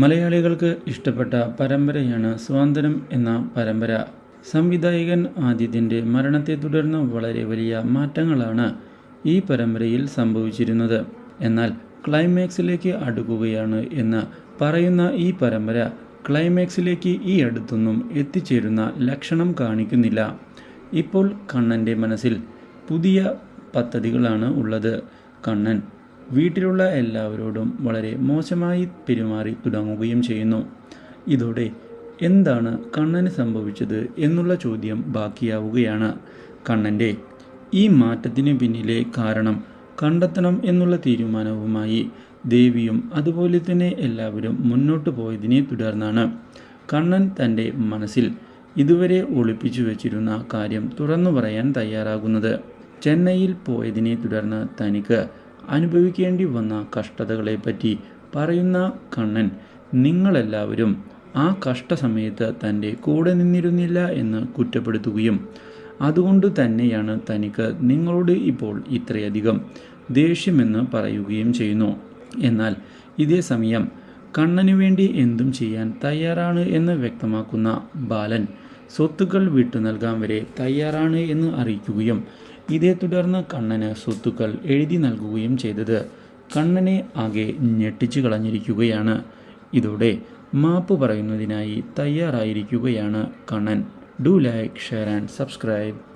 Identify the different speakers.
Speaker 1: മലയാളികൾക്ക് ഇഷ്ടപ്പെട്ട പരമ്പരയാണ് സ്വാതന്ത്ര്യം എന്ന പരമ്പര. സംവിധായകൻ ആദിത്യന്റെ മരണത്തെ തുടർന്ന് വളരെ വലിയ മാറ്റങ്ങളാണ് ഈ പരമ്പരയിൽ സംഭവിച്ചിരുന്നത്. എന്നാൽ ക്ലൈമാക്സിലേക്ക് അടുക്കുകയാണ് എന്ന് പറയുന്ന ഈ പരമ്പര ക്ലൈമാക്സിലേക്ക് ഈ അടുത്തൊന്നും എത്തിച്ചേരുന്ന ലക്ഷണം കാണിക്കുന്നില്ല. ഇപ്പോൾ കണ്ണന്റെ മനസ്സിൽ പുതിയ പദ്ധതികളാണ് ഉള്ളത്. കണ്ണൻ വീട്ടിലുള്ള എല്ലാവരോടും വളരെ മോശമായി പെരുമാറി തുടങ്ങുകയും ചെയ്യുന്നു. ഇതോടെ എന്താണ് കണ്ണന് സംഭവിച്ചത് എന്നുള്ള ചോദ്യം ബാക്കിയാവുകയാണ്. കണ്ണന്റെ ഈ മാറ്റത്തിന് പിന്നിലെ കാരണം കണ്ടെത്തണം എന്നുള്ള തീരുമാനവുമായി ദേവിയും അതുപോലെ തന്നെ എല്ലാവരും മുന്നോട്ട് പോയതിനെ തുടർന്നാണ്. കണ്ണൻ തന്റെ മനസ്സിൽ ഇതുവരെ ഒളിപ്പിച്ചു വച്ചിരുന്ന കാര്യം തുറന്നു പറയാൻ തയ്യാറാകുന്നത്. ചെന്നൈയിൽ പോയതിനെ തുടർന്ന് തനിക്ക് അനുഭവിക്കേണ്ടി വന്ന കഷ്ടതകളെപ്പറ്റി പറയുന്ന കണ്ണൻ നിങ്ങളെല്ലാവരും ആ കഷ്ടസമയത്ത് തന്റെ കൂടെ നിന്നിരുന്നില്ല എന്ന് കുറ്റപ്പെടുത്തുകയും അതുകൊണ്ട് തന്നെയാണ് തനിക്ക് നിങ്ങളോട് ഇപ്പോൾ ഇത്രയധികം ദേഷ്യമെന്ന് പറയുകയും ചെയ്യുന്നു. എന്നാൽ ഇതേ സമയം കണ്ണനു വേണ്ടി എന്തും ചെയ്യാൻ തയ്യാറാണ് എന്ന് വ്യക്തമാക്കുന്ന ബാലൻ സ്വത്തുക്കൾ വിട്ടു നൽകാൻ വരെ തയ്യാറാണ് എന്ന് അറിയിക്കുകയും ഇതേ തുടർന്ന് കണ്ണന് സ്വത്തുക്കൾ എഴുതി നൽകുകയും ചെയ്തത്. കണ്ണനെ ആകെ ഞെട്ടിച്ചു കളഞ്ഞിരിക്കുകയാണ്. ഇതോടെ മാപ്പ് പറയുന്നതിനായി തയ്യാറായിരിക്കുകയാണ് Kannan. Do like share and subscribe.